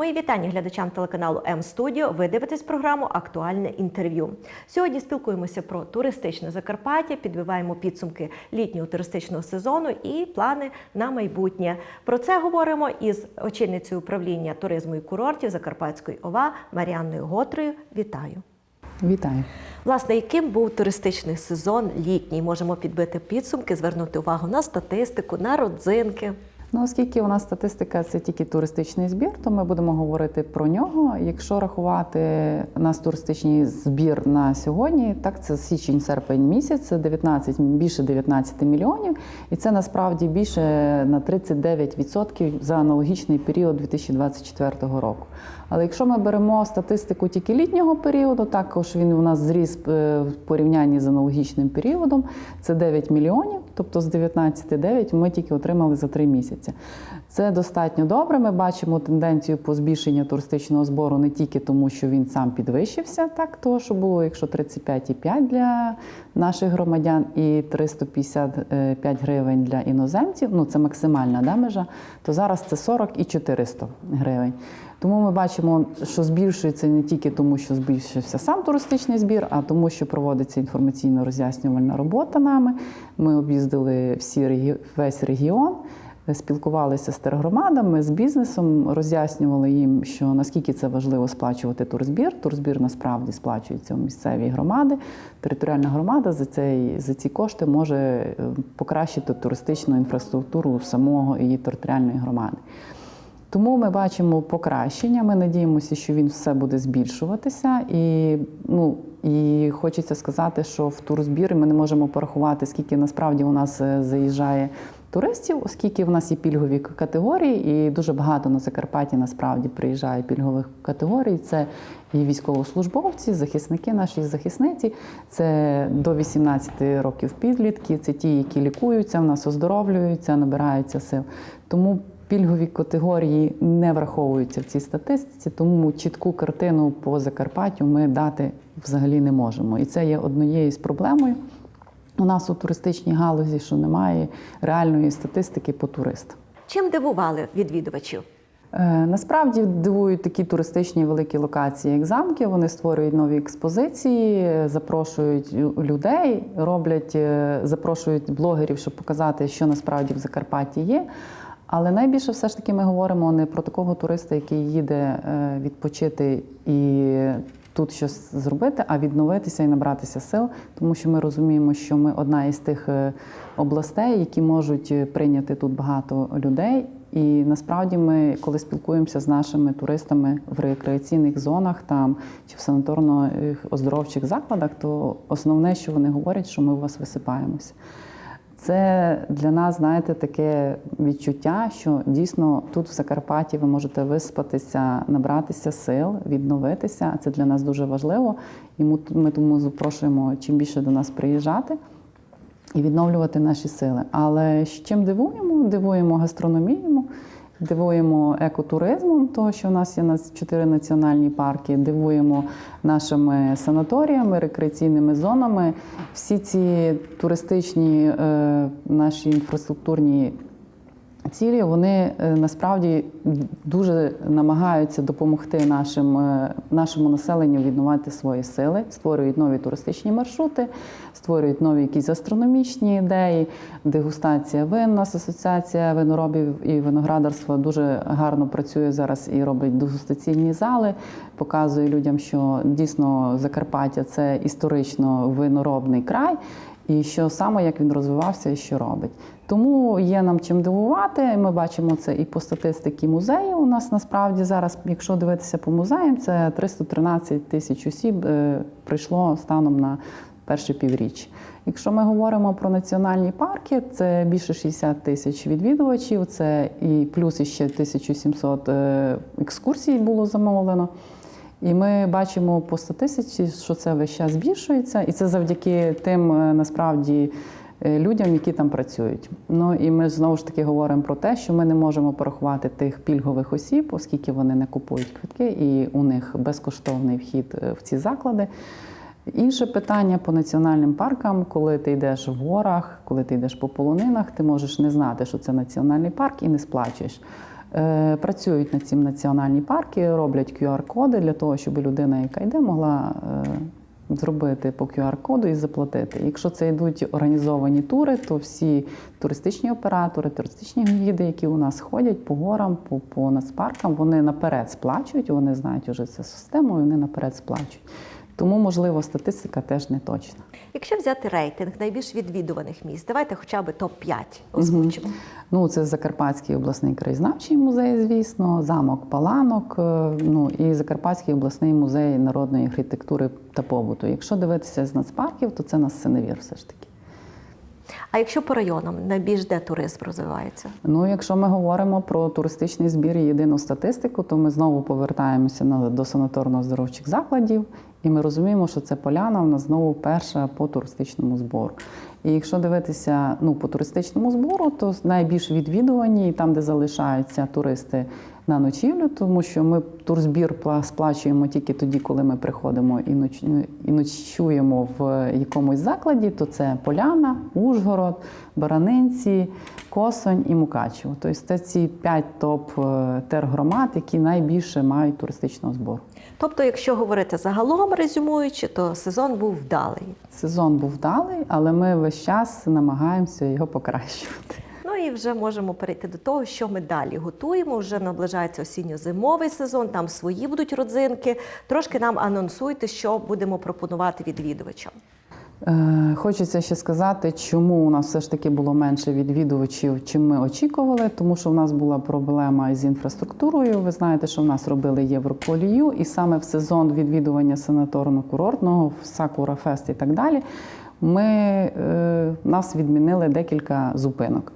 Мої вітання глядачам телеканалу М Студіо. Ви дивитесь програму Актуальне інтерв'ю. Сьогодні спілкуємося про туристичне Закарпаття, підбиваємо підсумки літнього туристичного сезону і плани на майбутнє. Про це говоримо із очільницею управління туризму і курортів Закарпатської ОВА Маріанною Готрою. Вітаю! Вітаю. Власне, яким був туристичний сезон літній? Можемо підбити підсумки, звернути увагу на статистику, на родзинки. Ну, оскільки у нас статистика це тільки туристичний збір, то ми будемо говорити про нього. Якщо рахувати нас туристичний збір на сьогодні, так це січень-серпень місяць, це 19, більше 19 мільйонів, і це насправді більше на 39% за аналогічний період 2024 року. Але якщо ми беремо статистику тільки літнього періоду, також він у нас зріс е, в порівнянні з аналогічним періодом. Це 9 мільйонів, тобто з 19,9 ми тільки отримали за 3 місяці. Це достатньо добре. Ми бачимо тенденцію по збільшенню туристичного збору не тільки тому, що він сам підвищився, так того, що було, якщо 35,5 для наших громадян і 355 гривень для іноземців. Ну це максимальна да, межа, то зараз це 40 і 400 гривень. Тому ми бачимо, що збільшується не тільки тому, що збільшився сам туристичний збір, а тому, що проводиться інформаційно роз'яснювальна робота нами. Ми об'їздили всі весь регіон, спілкувалися з тергромадами, з бізнесом, роз'яснювали їм, що наскільки це важливо сплачувати турзбір. Турзбір насправді сплачується у місцевій громади. Територіальна громада за цей за ці кошти може е, покращити туристичну інфраструктуру самого її територіальної громади. Тому ми бачимо покращення. Ми надіємося, що він все буде збільшуватися. І ну і хочеться сказати, що в турзбір ми не можемо порахувати, скільки насправді у нас е, заїжджає туристів, оскільки в нас є пільгові категорії, і дуже багато на Закарпатті насправді приїжджає пільгових категорій. Це і військовослужбовці, захисники, наші захисниці, це до 18 років підлітки, це ті, які лікуються, в нас оздоровлюються, набираються сил. Тому Пільгові категорії не враховуються в цій статистиці, тому чітку картину по Закарпаттю ми дати взагалі не можемо. І це є однією з проблемою у нас у туристичній галузі, що немає реальної статистики по туристам. Чим дивували відвідувачів? Е, Насправді дивують такі туристичні великі локації, як замки. Вони створюють нові експозиції, запрошують людей, роблять, е, запрошують блогерів, щоб показати, що насправді в Закарпатті є. Але найбільше все ж таки ми говоримо не про такого туриста, який їде е, відпочити і тут щось зробити, а відновитися і набратися сил, тому що ми розуміємо, що ми одна із тих е, областей, які можуть прийняти тут багато людей. І насправді ми, коли спілкуємося з нашими туристами в рекреаційних зонах там чи в санаторно-оздоровчих закладах, то основне, що вони говорять, що ми у вас висипаємося. Це для нас, знаєте, таке відчуття, що дійсно тут в Закарпатті ви можете виспатися, набратися сил, відновитися. Це для нас дуже важливо. І ми тому запрошуємо чим більше до нас приїжджати і відновлювати наші сили. Але чим дивуємо? Дивуємо гастрономією, дивуємо екотуризмом, того, що у нас є чотири національні парки, дивуємо нашими санаторіями, рекреаційними зонами. Всі ці туристичні е, наші інфраструктурні. Цілі вони е, насправді дуже намагаються допомогти нашим, е, нашому населенню відновити свої сили, створюють нові туристичні маршрути, створюють нові якісь астрономічні ідеї, дегустація вин. У нас асоціація виноробів і виноградарства дуже гарно працює зараз і робить дегустаційні зали, показує людям, що дійсно Закарпаття це історично виноробний край. І що саме як він розвивався і що робить. Тому є нам чим дивувати. Ми бачимо це і по статистиці музею. У нас насправді зараз, якщо дивитися по музеям, це 313 тисяч осіб прийшло станом на перше півріччя. Якщо ми говоримо про національні парки, це більше 60 тисяч відвідувачів, це і плюс іще 1700 екскурсій було замовлено. І ми бачимо по статистиці, що це весь час збільшується, і це завдяки тим насправді людям, які там працюють. Ну і ми знову ж таки говоримо про те, що ми не можемо порахувати тих пільгових осіб, оскільки вони не купують квитки, і у них безкоштовний вхід в ці заклади. Інше питання по національним паркам, коли ти йдеш в горах, коли ти йдеш по полонинах, ти можеш не знати, що це національний парк, і не сплачуєш. Е, Працюють над цим національні парки, роблять QR-коди для того, щоб людина, яка йде, могла е, зробити по QR-коду і заплатити. Якщо це йдуть організовані тури, то всі туристичні оператори, туристичні гіди, які у нас ходять по горам, по, по нацпаркам, вони наперед сплачують, вони знають уже цю систему, і вони наперед сплачують. Тому, можливо, статистика теж не точна. Якщо взяти рейтинг найбільш відвідуваних місць, давайте хоча б топ-5 озвучимо. Ну, це Закарпатський обласний краєзнавчий музей, звісно, замок Паланок, е, ну і Закарпатський обласний музей народної архітектури та побуту. Якщо дивитися з нацпарків, то це нас синевір все ж таки. А якщо по районам найбільш де туризм розвивається? Ну, якщо ми говоримо про туристичний збір і єдину статистику, то ми знову повертаємося на, до санаторно-оздоровчих закладів, і ми розуміємо, що це поляна в нас знову перша по туристичному збору. І якщо дивитися ну, по туристичному збору, то найбільш відвідувані і там, де залишаються туристи на ночівлю, тому що ми турзбір пла- сплачуємо тільки тоді, коли ми приходимо і, ноч... і ночуємо в якомусь закладі, то це Поляна, Ужгород, Баранинці, Косонь і Мукачево. Тобто це ці п'ять топ е, які найбільше мають туристичного збору. Тобто, якщо говорити загалом резюмуючи, то сезон був вдалий. Сезон був вдалий, але ми весь час намагаємося його покращувати. І вже можемо перейти до того, що ми далі готуємо. Вже наближається осінньо-зимовий сезон, там свої будуть родзинки. Трошки нам анонсуйте, що будемо пропонувати відвідувачам. Е, Хочеться ще сказати, чому у нас все ж таки було менше відвідувачів, чим ми очікували, тому що в нас була проблема із інфраструктурою. Ви знаєте, що в нас робили Європолію, і саме в сезон відвідування санаторно-курортного, Сакура Фест і так далі, ми, е, нас відмінили декілька зупинок.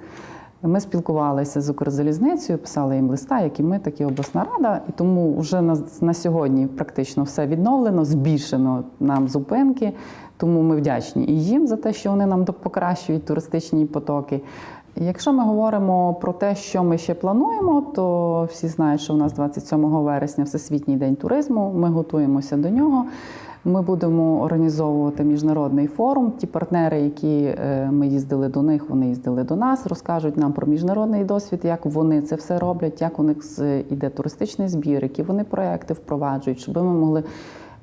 Ми спілкувалися з Укрзалізницею, писали їм листа, як і ми, так і обласна рада. І тому вже на, на сьогодні практично все відновлено, збільшено нам зупинки. Тому ми вдячні і їм за те, що вони нам покращують туристичні потоки. Якщо ми говоримо про те, що ми ще плануємо, то всі знають, що у нас 27 вересня Всесвітній день туризму. Ми готуємося до нього. Ми будемо організовувати міжнародний форум. Ті партнери, які е, ми їздили до них, вони їздили до нас, розкажуть нам про міжнародний досвід, як вони це все роблять, як у них іде туристичний збір, які вони проекти впроваджують, щоб ми могли.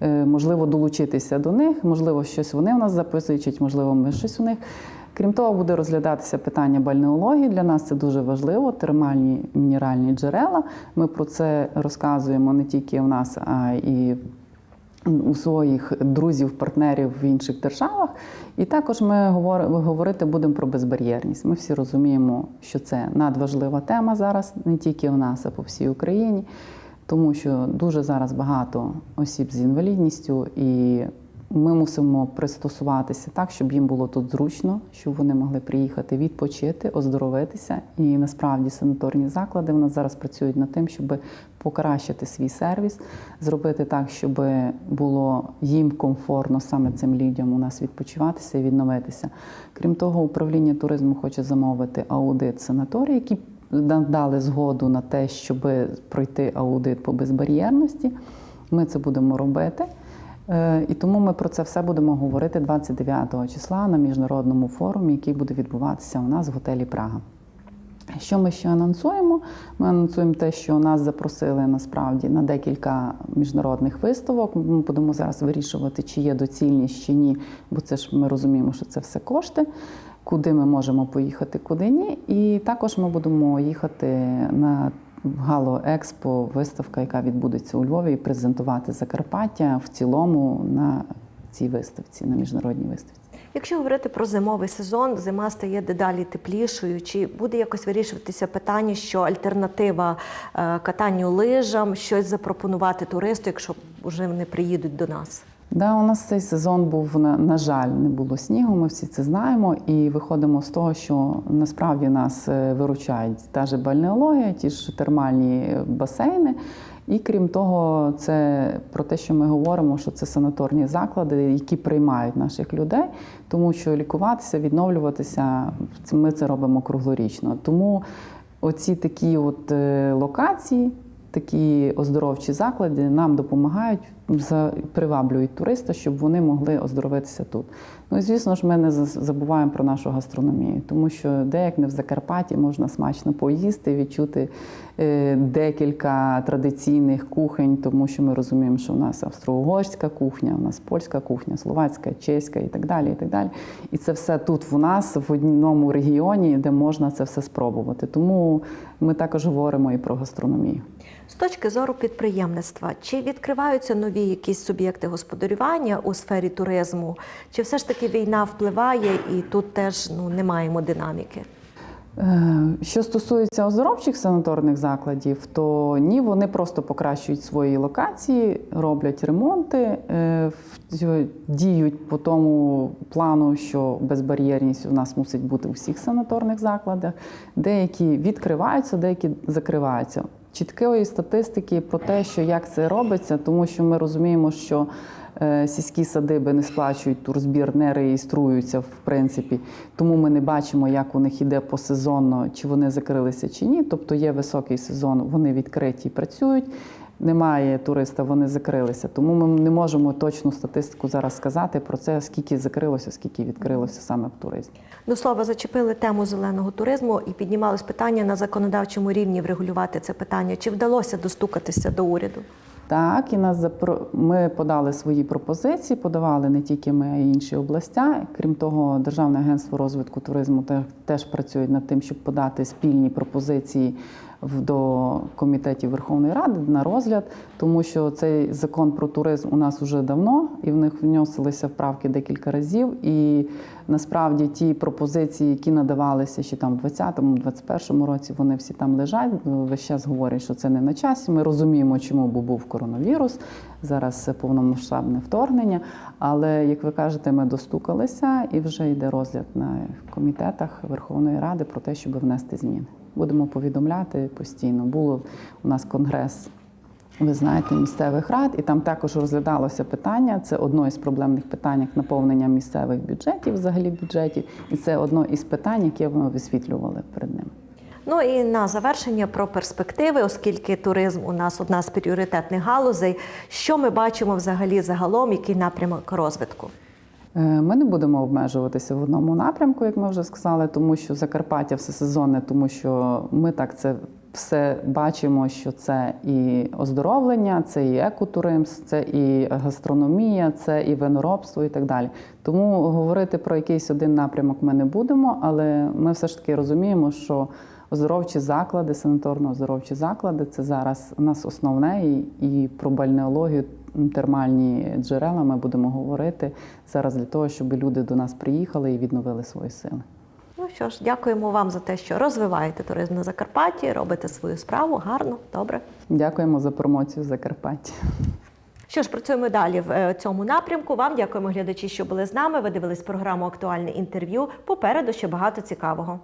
е, Можливо, долучитися до них, можливо, щось вони в нас записують, можливо, ми щось у них. Крім того, буде розглядатися питання бальнеології. Для нас це дуже важливо. Термальні мінеральні джерела. Ми про це розказуємо не тільки в нас, а і у своїх друзів, партнерів в інших державах. І також ми говорити будемо про безбар'єрність. Ми всі розуміємо, що це надважлива тема зараз, не тільки в нас, а по всій Україні, тому що дуже зараз багато осіб з інвалідністю, і ми мусимо пристосуватися так, щоб їм було тут зручно, щоб вони могли приїхати відпочити, оздоровитися. І насправді санаторні заклади в нас зараз працюють над тим, щоб покращити свій сервіс, зробити так, щоб було їм комфортно саме цим людям у нас відпочиватися і відновитися. Крім того, управління туризму хоче замовити аудит санаторій, які дали згоду на те, щоб пройти аудит по безбар'єрності. Ми це будемо робити. Е, І тому ми про це все будемо говорити 29 числа на міжнародному форумі, який буде відбуватися у нас в готелі Прага. Що ми ще анонсуємо? Ми анонсуємо те, що нас запросили насправді на декілька міжнародних виставок. Ми будемо зараз вирішувати, чи є доцільність, чи ні, бо це ж ми розуміємо, що це все кошти. Куди ми можемо поїхати, куди ні. І також ми будемо їхати на Гало Експо, виставка, яка відбудеться у Львові, і презентувати Закарпаття в цілому на цій виставці, на міжнародній виставці. Якщо говорити про зимовий сезон, зима стає дедалі теплішою. Чи буде якось вирішуватися питання, що альтернатива е, катанню лижам, щось запропонувати туристу, якщо вже вони приїдуть до нас? Да, у нас цей сезон був на, на жаль, не було снігу. Ми всі це знаємо, і виходимо з того, що насправді нас е, виручають та ж бальнеологія, ті ж термальні басейни. І крім того, це про те, що ми говоримо, що це санаторні заклади, які приймають наших людей, тому що лікуватися, відновлюватися ми це робимо круглорічно. Тому оці такі от е, локації, такі оздоровчі заклади нам допомагають приваблюють туриста, щоб вони могли оздоровитися тут. Ну і звісно ж, ми не за- забуваємо про нашу гастрономію, тому що де як не в Закарпатті можна смачно поїсти, відчути е, декілька традиційних кухонь, тому що ми розуміємо, що у нас австро-угорська кухня, у нас польська кухня, словацька, чеська і так далі. І так далі. І це все тут в нас в одному регіоні, де можна це все спробувати. Тому ми також говоримо і про гастрономію. З точки зору підприємництва, чи відкриваються нові якісь суб'єкти господарювання у сфері туризму, чи все ж таки війна впливає і тут теж ну не маємо динаміки? Е, Що стосується оздоровчих санаторних закладів, то ні, вони просто покращують свої локації, роблять ремонти, е, діють по тому плану, що безбар'єрність у нас мусить бути у всіх санаторних закладах. Деякі відкриваються, деякі закриваються. Чіткої статистики про те, що як це робиться, тому що ми розуміємо, що е, сільські садиби не сплачують турзбір, не реєструються в принципі. Тому ми не бачимо, як у них іде посезонно, чи вони закрилися чи ні. Тобто є високий сезон, вони відкриті і працюють. Немає туриста, вони закрилися. Тому ми не можемо точну статистику зараз сказати про це, скільки закрилося, скільки відкрилося саме в туризмі. До слова, зачепили тему зеленого туризму і піднімалось питання на законодавчому рівні врегулювати це питання. Чи вдалося достукатися до уряду? Так, і нас запро... ми подали свої пропозиції, подавали не тільки ми, а й інші областя. Крім того, Державне агентство розвитку туризму теж працює над тим, щоб подати спільні пропозиції до комітетів Верховної Ради на розгляд, тому що цей закон про туризм у нас вже давно, і в них вносилися вправки декілька разів. І насправді ті пропозиції, які надавалися ще там в 20-21 році, вони всі там лежать. Весь час говорять, що це не на часі. Ми розуміємо, чому бо був коронавірус. Зараз повномасштабне вторгнення. Але як ви кажете, ми достукалися і вже йде розгляд на комітетах Верховної Ради про те, щоб внести зміни. Будемо повідомляти постійно. Було у нас конгрес ви знаєте, місцевих рад, і там також розглядалося питання. Це одно із проблемних питань як наповнення місцевих бюджетів, взагалі бюджетів, і це одно із питань, яке ми висвітлювали перед ним. Ну і на завершення про перспективи, оскільки туризм у нас одна з пріоритетних галузей. Що ми бачимо взагалі загалом, який напрямок розвитку? Е, Ми не будемо обмежуватися в одному напрямку, як ми вже сказали, тому що Закарпаття все сезонне, тому що ми так це все бачимо, що це і оздоровлення, це і екотуризм, це і гастрономія, це і виноробство, і так далі. Тому говорити про якийсь один напрямок ми не будемо, але ми все ж таки розуміємо, що оздоровчі заклади, санаторно-оздоровчі заклади це зараз у нас основне, і, і про бальнеологію, термальні джерела ми будемо говорити зараз для того, щоб люди до нас приїхали і відновили свої сили. Ну що ж, дякуємо вам за те, що розвиваєте туризм на Закарпатті, робите свою справу гарно, добре. Дякуємо за промоцію Закарпаття. Що ж, працюємо далі в е, цьому напрямку. Вам дякуємо, глядачі, що були з нами. Ви дивились програму Актуальне інтерв'ю. Попереду ще багато цікавого.